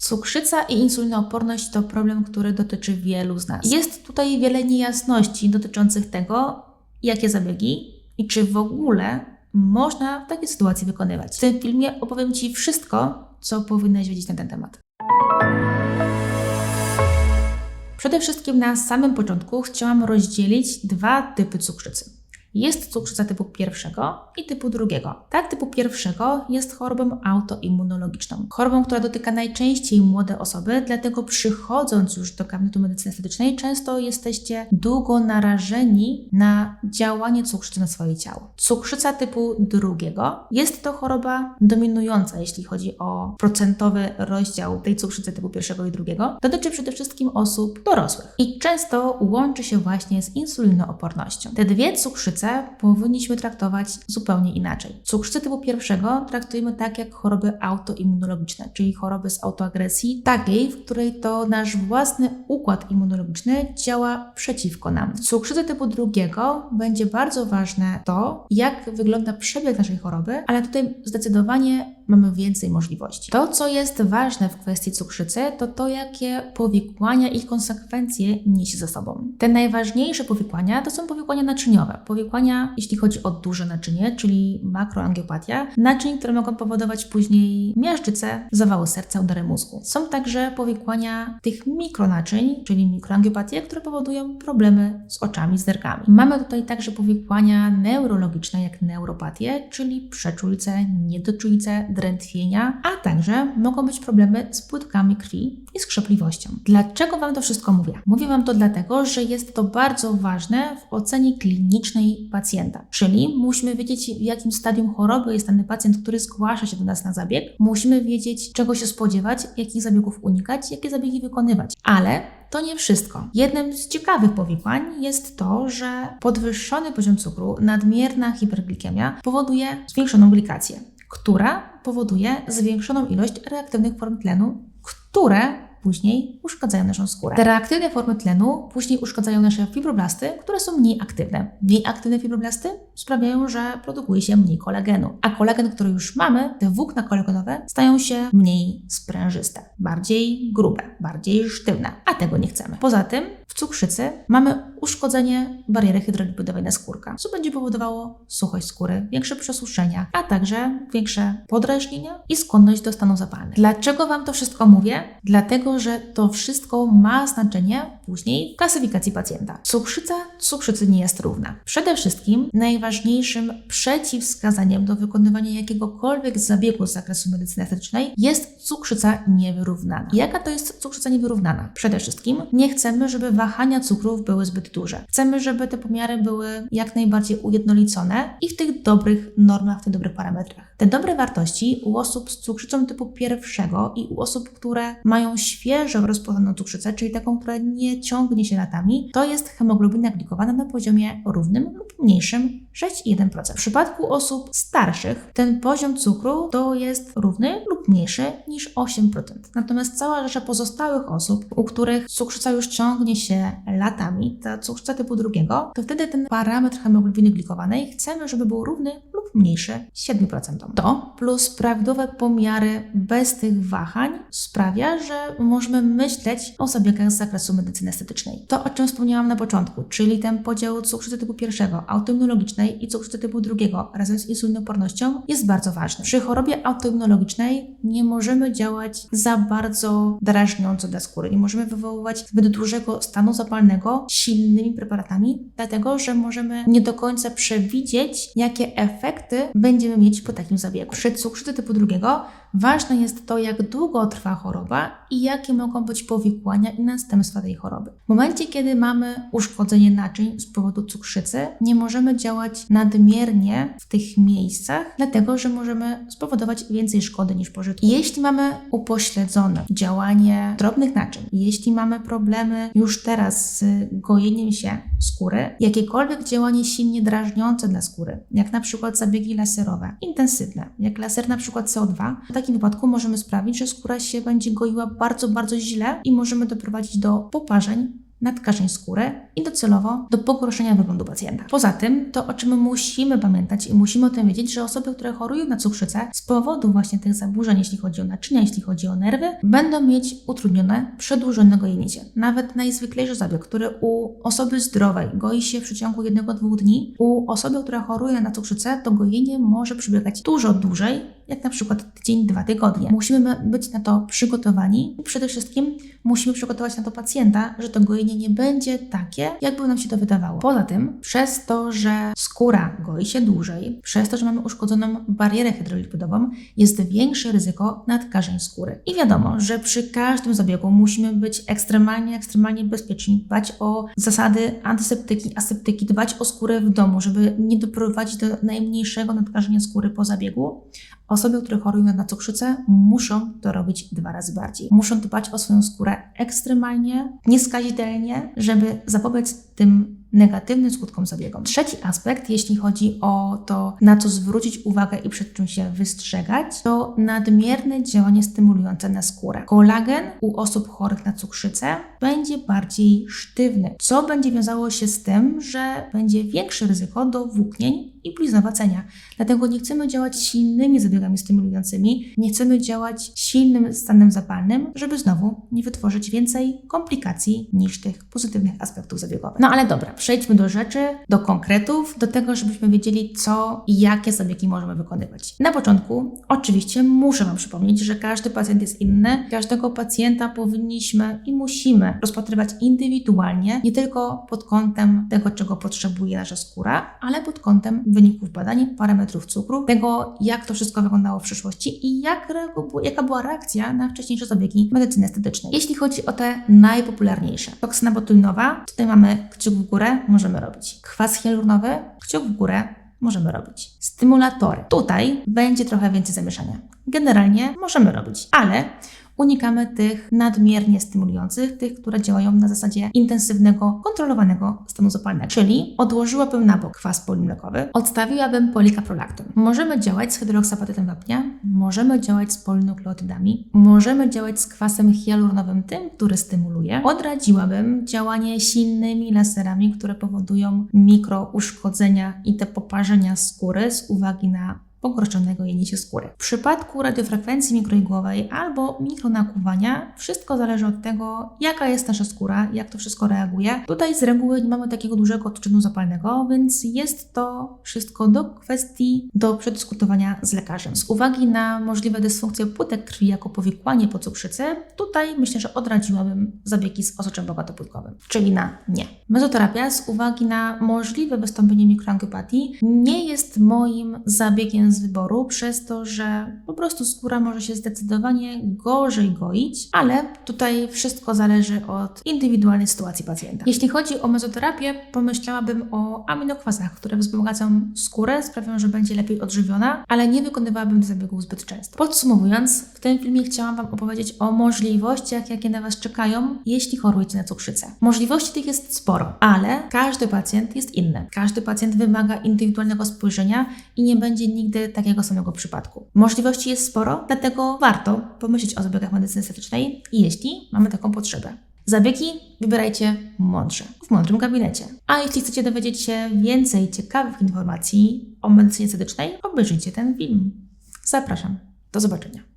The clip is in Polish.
Cukrzyca i insulinooporność to problem, który dotyczy wielu z nas. Jest tutaj wiele niejasności dotyczących tego, jakie zabiegi i czy w ogóle można w takiej sytuacji wykonywać. W tym filmie opowiem Ci wszystko, co powinnaś wiedzieć na ten temat. Przede wszystkim na samym początku chciałam rozdzielić dwa typy cukrzycy. Jest cukrzyca typu pierwszego i typu drugiego. Ta typu pierwszego jest chorobą autoimmunologiczną. Chorobą, która dotyka najczęściej młode osoby, dlatego przychodząc już do gabinetu medycyny estetycznej, często jesteście długo narażeni na działanie cukrzycy na swoje ciało. Cukrzyca typu drugiego jest to choroba dominująca, jeśli chodzi o procentowy rozdział tej cukrzycy typu pierwszego i drugiego. Dotyczy przede wszystkim osób dorosłych i często łączy się właśnie z insulinoopornością. Te dwie cukrzyce powinniśmy traktować zupełnie inaczej. Cukrzycę typu pierwszego traktujemy tak jak choroby autoimmunologiczne, czyli choroby z autoagresji, takiej, w której to nasz własny układ immunologiczny działa przeciwko nam. W cukrzycy typu drugiego będzie bardzo ważne to, jak wygląda przebieg naszej choroby, ale tutaj zdecydowanie mamy więcej możliwości. To, co jest ważne w kwestii cukrzycy, to to, jakie powikłania i konsekwencje niesie ze sobą. Te najważniejsze powikłania to są powikłania naczyniowe. Powikłania, jeśli chodzi o duże naczynie, czyli makroangiopatia, naczyń, które mogą powodować później miażdżycę, zawały serca, udary mózgu. Są także powikłania tych mikronaczyń, czyli mikroangiopatie, które powodują problemy z oczami, z nerkami. Mamy tutaj także powikłania neurologiczne, jak neuropatie, czyli przeczulice, niedoczulice, drętwienia, a także mogą być problemy z płytkami krwi i skrzepliwością. Dlaczego Wam to wszystko mówię? Mówię Wam to dlatego, że jest to bardzo ważne w ocenie klinicznej pacjenta. Czyli musimy wiedzieć, w jakim stadium choroby jest dany pacjent, który zgłasza się do nas na zabieg. Musimy wiedzieć, czego się spodziewać, jakich zabiegów unikać, jakie zabiegi wykonywać. Ale to nie wszystko. Jednym z ciekawych powikłań jest to, że podwyższony poziom cukru, nadmierna hiperglikemia powoduje zwiększoną glikację która powoduje zwiększoną ilość reaktywnych form tlenu, które później uszkadzają naszą skórę. Te reaktywne formy tlenu później uszkadzają nasze fibroblasty, które są mniej aktywne. Mniej aktywne fibroblasty sprawiają, że produkuje się mniej kolagenu, a kolagen, który już mamy, te włókna kolagenowe stają się mniej sprężyste, bardziej grube, bardziej sztywne, a tego nie chcemy. Poza tym w cukrzycy mamy uszkodzenie bariery hydrolipidowej naskórka, co będzie powodowało suchość skóry, większe przesuszenia, a także większe podrażnienia i skłonność do stanów zapalnych. Dlaczego Wam to wszystko mówię? Dlatego, że to wszystko ma znaczenie później w klasyfikacji pacjenta. Cukrzyca cukrzycy nie jest równa. Przede wszystkim najważniejszym przeciwwskazaniem do wykonywania jakiegokolwiek zabiegu z zakresu medycyny estetycznej jest cukrzyca niewyrównana. Jaka to jest cukrzyca niewyrównana? Przede wszystkim nie chcemy, żeby wahania cukrów były zbyt duże. Chcemy, żeby te pomiary były jak najbardziej ujednolicone i w tych dobrych normach, w tych dobrych parametrach. Te dobre wartości u osób z cukrzycą typu pierwszego i u osób, które mają świeżo rozpoznaną cukrzycę, czyli taką, która nie ciągnie się latami, to jest hemoglobina glikowana na poziomie równym lub mniejszym 6,1%. W przypadku osób starszych ten poziom cukru to jest równy lub mniejszy niż 8%. Natomiast cała rzesza pozostałych osób, u których cukrzyca już ciągnie się latami, ta cukrzyca typu drugiego, to wtedy ten parametr hemoglobiny glikowanej chcemy, żeby był równy lub mniejszy 7%. To plus prawidłowe pomiary bez tych wahań sprawia, że możemy myśleć o zabiegach z zakresu medycyny estetycznej. To, o czym wspomniałam na początku, czyli ten podział cukrzycy typu pierwszego, autoimmunologicznej i cukrzycy typu drugiego razem z insulinoopornością jest bardzo ważny. Przy chorobie autoimmunologicznej nie możemy działać za bardzo drażniąco dla skóry, nie możemy wywoływać zbyt dużego stanu zapalnego silnymi preparatami, dlatego że możemy nie do końca przewidzieć, jakie efekty będziemy mieć po takim zabiegu. Przy cukrzycy typu drugiego ważne jest to, jak długo trwa choroba i jakie mogą być powikłania i następstwa tej choroby. W momencie, kiedy mamy uszkodzenie naczyń z powodu cukrzycy, nie możemy działać nadmiernie w tych miejscach, dlatego że możemy spowodować więcej szkody niż pożytku. Jeśli mamy upośledzone działanie drobnych naczyń, jeśli mamy problemy już teraz z gojeniem się skóry, jakiekolwiek działanie silnie drażniące dla skóry, jak na przykład zabiegi laserowe, intensywne, jak laser na przykład CO2, w takim wypadku możemy sprawić, że skóra się będzie goiła bardzo, bardzo źle i możemy doprowadzić do poparzeń nadkażeń skóry i docelowo do pogorszenia wyglądu pacjenta. Poza tym, to o czym musimy pamiętać i musimy o tym wiedzieć, że osoby, które chorują na cukrzycę z powodu właśnie tych zaburzeń, jeśli chodzi o naczynia, jeśli chodzi o nerwy, będą mieć utrudnione przedłużone gojenicie. Nawet najzwyklejszy zabieg, który u osoby zdrowej goi się w przeciągu jednego, dwóch dni, u osoby, która choruje na cukrzycę, to gojenie może przebiegać dużo dłużej, jak na przykład tydzień, dwa tygodnie. Musimy być na to przygotowani i przede wszystkim musimy przygotować na to pacjenta, że to gojenie nie będzie takie, jakby nam się to wydawało. Poza tym, przez to, że skóra goi się dłużej, przez to, że mamy uszkodzoną barierę hydrolipidową, jest większe ryzyko nadkażeń skóry. I wiadomo, że przy każdym zabiegu musimy być ekstremalnie, ekstremalnie bezpieczni, dbać o zasady antyseptyki, aseptyki, dbać o skórę w domu, żeby nie doprowadzić do najmniejszego nadkażenia skóry po zabiegu. Osoby, które chorują na cukrzycę, muszą to robić dwa razy bardziej. Muszą dbać o swoją skórę ekstremalnie, nieskazitelnie, żeby zapobiec tym negatywnym skutkom zabiegom. Trzeci aspekt, jeśli chodzi o to, na co zwrócić uwagę i przed czym się wystrzegać, to nadmierne działanie stymulujące na skórę. Kolagen u osób chorych na cukrzycę będzie bardziej sztywny, co będzie wiązało się z tym, że będzie większe ryzyko do włóknień i bliznowacenia. Dlatego nie chcemy działać silnymi zabiegami stymulującymi, nie chcemy działać silnym stanem zapalnym, żeby znowu nie wytworzyć więcej komplikacji niż tych pozytywnych aspektów zabiegowych. No ale dobra, przejdźmy do rzeczy, do konkretów, do tego, żebyśmy wiedzieli, co i jakie zabiegi możemy wykonywać. Na początku, oczywiście, muszę Wam przypomnieć, że każdy pacjent jest inny. Każdego pacjenta powinniśmy i musimy rozpatrywać indywidualnie, nie tylko pod kątem tego, czego potrzebuje nasza skóra, ale pod kątem wyników badań, parametrów cukru, tego, jak to wszystko wyglądało w przyszłości i jak, jaka była reakcja na wcześniejsze zabiegi medycyny estetycznej. Jeśli chodzi o te najpopularniejsze, toksyna botulinowa, tutaj mamy kciuk w górę, możemy robić. Kwas hialuronowy, kciuk w górę, możemy robić. Stymulatory. Tutaj będzie trochę więcej zamieszania. Generalnie możemy robić, ale unikamy tych nadmiernie stymulujących, tych, które działają na zasadzie intensywnego, kontrolowanego stanu zapalnego. Czyli odłożyłabym na bok kwas polimlekowy, odstawiłabym polikaprolakton. Możemy działać z hydroksapatytem wapnia, możemy działać z polinukleotydami, możemy działać z kwasem hialuronowym, tym, który stymuluje. Odradziłabym działanie silnymi laserami, które powodują mikrouszkodzenia i te poparzenia skóry z uwagi na pogorszonego jenicie skóry. W przypadku radiofrekwencji mikroigłowej albo mikronakuwania wszystko zależy od tego, jaka jest nasza skóra, jak to wszystko reaguje. Tutaj z reguły nie mamy takiego dużego odczynu zapalnego, więc jest to wszystko do kwestii do przedyskutowania z lekarzem. Z uwagi na możliwe dysfunkcje płytek krwi jako powikłanie po cukrzycy, tutaj myślę, że odradziłabym zabiegi z osoczem bogatopłytkowym, czyli na nie. Mezoterapia z uwagi na możliwe wystąpienie mikroangiopatii nie jest moim zabiegiem z wyboru, przez to, że po prostu skóra może się zdecydowanie gorzej goić, ale tutaj wszystko zależy od indywidualnej sytuacji pacjenta. Jeśli chodzi o mezoterapię, pomyślałabym o aminokwasach, które wzbogacą skórę, sprawią, że będzie lepiej odżywiona, ale nie wykonywałabym zabiegów zbyt często. Podsumowując, w tym filmie chciałam Wam opowiedzieć o możliwościach, jakie na Was czekają, jeśli chorujecie na cukrzycę. Możliwości tych jest sporo, ale każdy pacjent jest inny. Każdy pacjent wymaga indywidualnego spojrzenia i nie będzie nigdy takiego samego przypadku. Możliwości jest sporo, dlatego warto pomyśleć o zabiegach medycyny estetycznej, jeśli mamy taką potrzebę. Zabiegi wybierajcie mądrze, w mądrym gabinecie. A jeśli chcecie dowiedzieć się więcej ciekawych informacji o medycynie estetycznej, obejrzyjcie ten film. Zapraszam. Do zobaczenia.